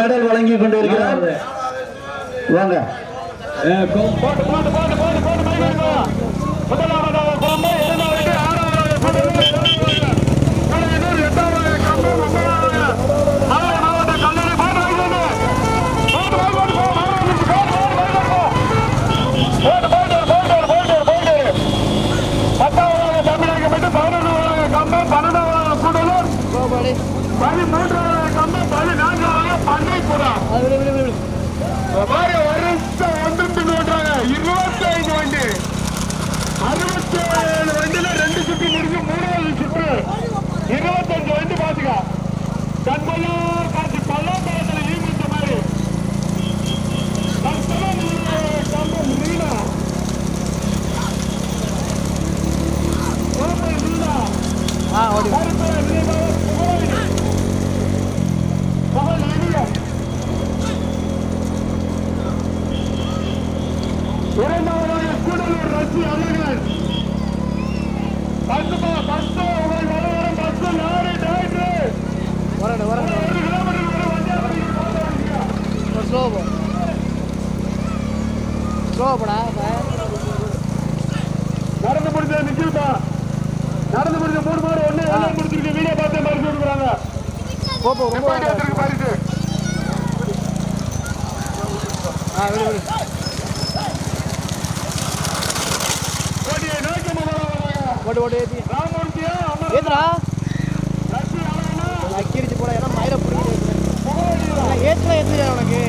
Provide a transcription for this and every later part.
Medal வழங்கி கொண்டிருக்கிறார் வாங்க Hadi öyle ஓடு ஓடு ஏத்தி ஏத்துடா அக்கிரிச்சு போட ஏன்னா மயிரை பிடிக்கிறது ஏற்றுல ஏற்றுல உனக்கு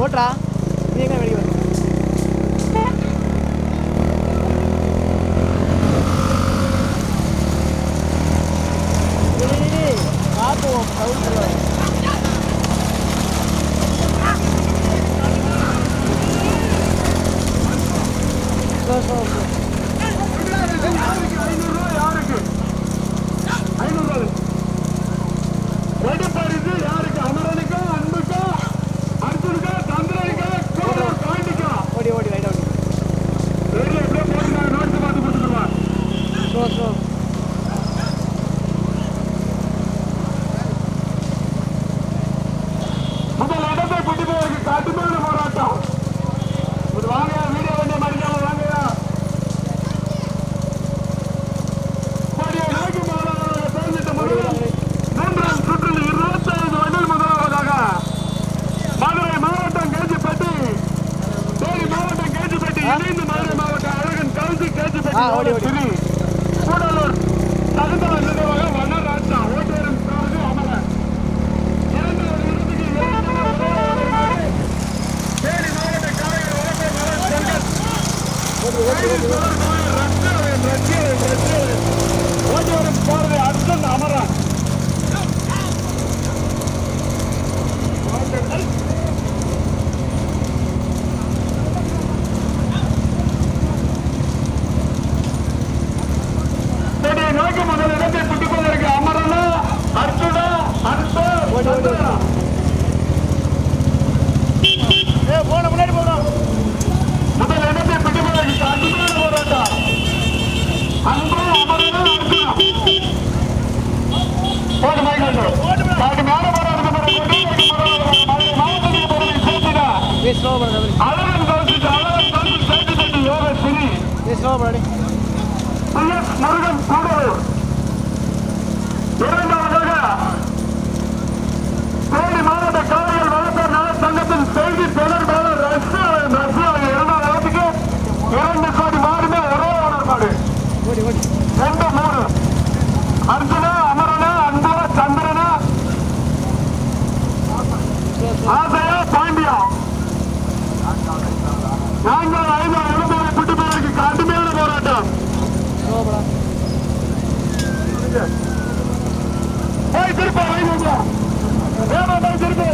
ஓட்ரா நீ எங்கே வெளியே முருகன் கூடலூர். இரண்டாவதாக கோடி மாவட்ட காவலர் வளர்த்தார் நல சங்கத்தின் செய்தி தொடர்பாளர் ரஷ்யா ரஷ்யா இரண்டாவது இரண்டு கோடி மாடுமே ஒரே ஒரு மாடு. நாங்கள் ஐந்து அனுபவம் குட்டுப்பதற்கு கடுமையான போராட்டம். போய் திருப்ப ஐநூறு திருப்பி.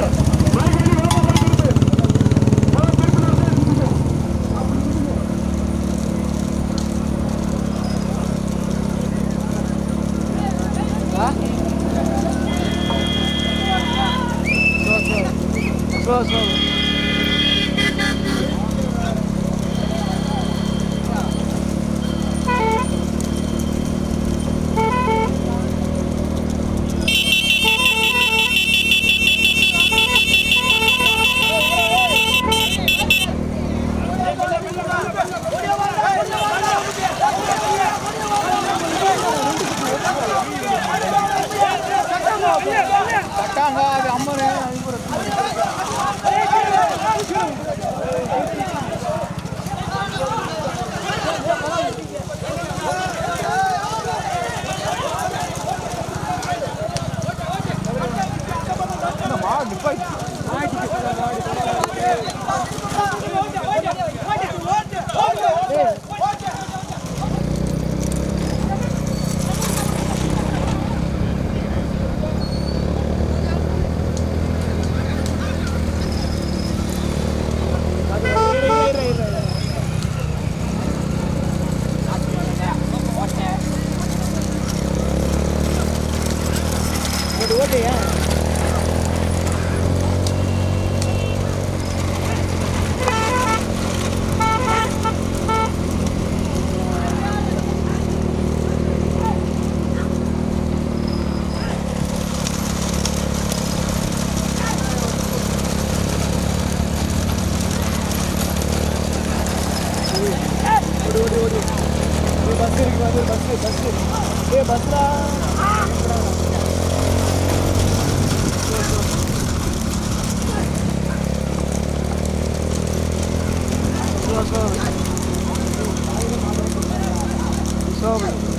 ஓடி ஓடி ஓடி ஒரு பஸ் இருக்கு பாரு பஸ் பஸ் ஏ பஸ்ரா Sobre. Sobre.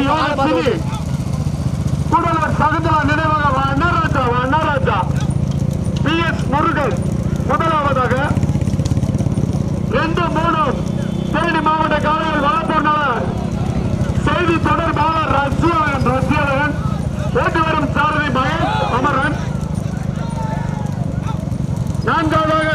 யோக சிறி கூடலூர் சகுந்தலா நினைவாக வண்ணராஜா வண்ணராஜா பி எஸ் முருகன் முதலாவதாக ரெண்டு மூணு தேனி மாவட்ட காலையில் வளர்ப்போர் நலன் செய்தி தொடர்பாளர் ரஷ்யாவன் ரஷ்யாவன் ஓட்டி வரும் சாரதி மகேஷ் அமரன். நான்காவதாக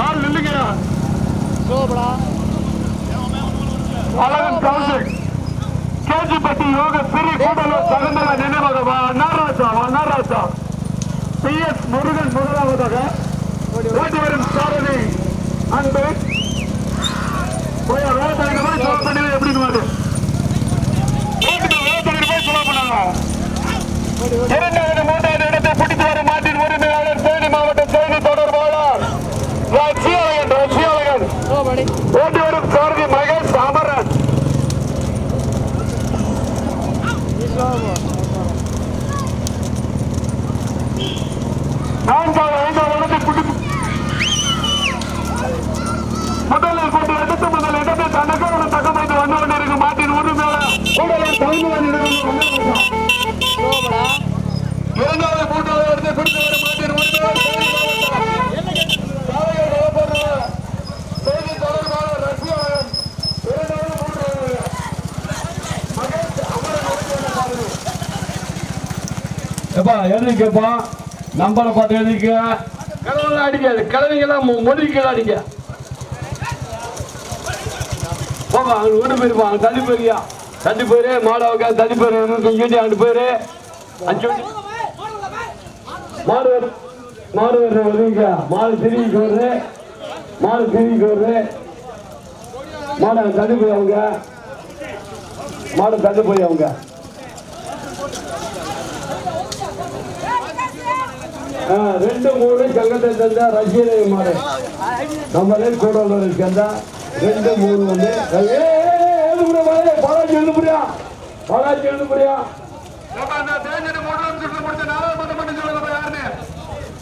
ஆள் நில்லுங்கயா ஸ்லோபடா அழகன் கவுன்சில் கேஜிப்பட்டி யோக சிறி கூடலூர் சகுந்தல நினைவாக வண்ணராஜா வண்ணராஜா பி எஸ் முருகன் முதலாவதாக ஓட்டி வரும் சாரதி. அன்பு. போய் ரோட்டடிக்கு போய் சொல்ல பண்ணி எப்படின்னு வாரு ரோட்டுக்கு ரோட்டடிக்கு போய் சொல்ல பண்ணாங்க இரண்டாவது மூன்றாவது இடத்தை பிடித்து வரும் மாட்டின் உரிமையாளர் தேனி மாவட்ட செய்தி தொடர்பாளர் ரஷ்யாலகன் ரஷ்யாலகன் ஸ்லோபடி ஓட்டி வரும் சாரதி மகேஷ் அமரன் நீ ஸ்லோவாக போ நான்காவது ஐந்தாவது இடத்தை பிடித்து முதலில் போட்டு எடுத்து முதல் இடத்தை தனக்கான தகவல் வந்து கொண்டிருக்கும் மாட்டின் உரிமையாளர் கூடலூர் தலைமையில் ஸ்லோபடா இரண்டாவது மூன்றாவது இடத்தை பிடித்து வரும் மாட்டின் உரிமையாளர் தேனி மாவட்டம் சாலைகள் வளர்ப்பவர் செய்தி தொடர்பாளர் ரஷ்யாவன் இரண்டாவது மகேஷ் அமரன் ஓட்டி வரும் எப்பா எழுதிக்கப்பா நம்பரை பார்த்து எழுதிக்க. கிழவெல்லாம் அடிக்காது கிழவிங்கெல்லாம் மொழிக்கெல்லாம் அடிக்க போப்பா அங்கே வீட்டு போயிருப்பா அங்கே தள்ளி போயிருக்கியா தட்டி போயிரு மாடை தட்டி போயிரு இங்கே ஆண்டு போயிரு அஞ்சு மாடு மாடு வர்ற வருவீங்க மாடு திரும்பிக்கு வருது மாடு திரும்பிக்கு வருது மாடு தள்ளி போய் அவங்க மாடு தள்ளி போய் அவங்க ரெண்டு மூணு கங்கத்தை தந்தா ரஷ்யனை மாடு நம்மளே கூட சேர்ந்தா ரெண்டு மூணு வந்து எழுந்து புரியா? மகாஜி எழுந்து புரியா?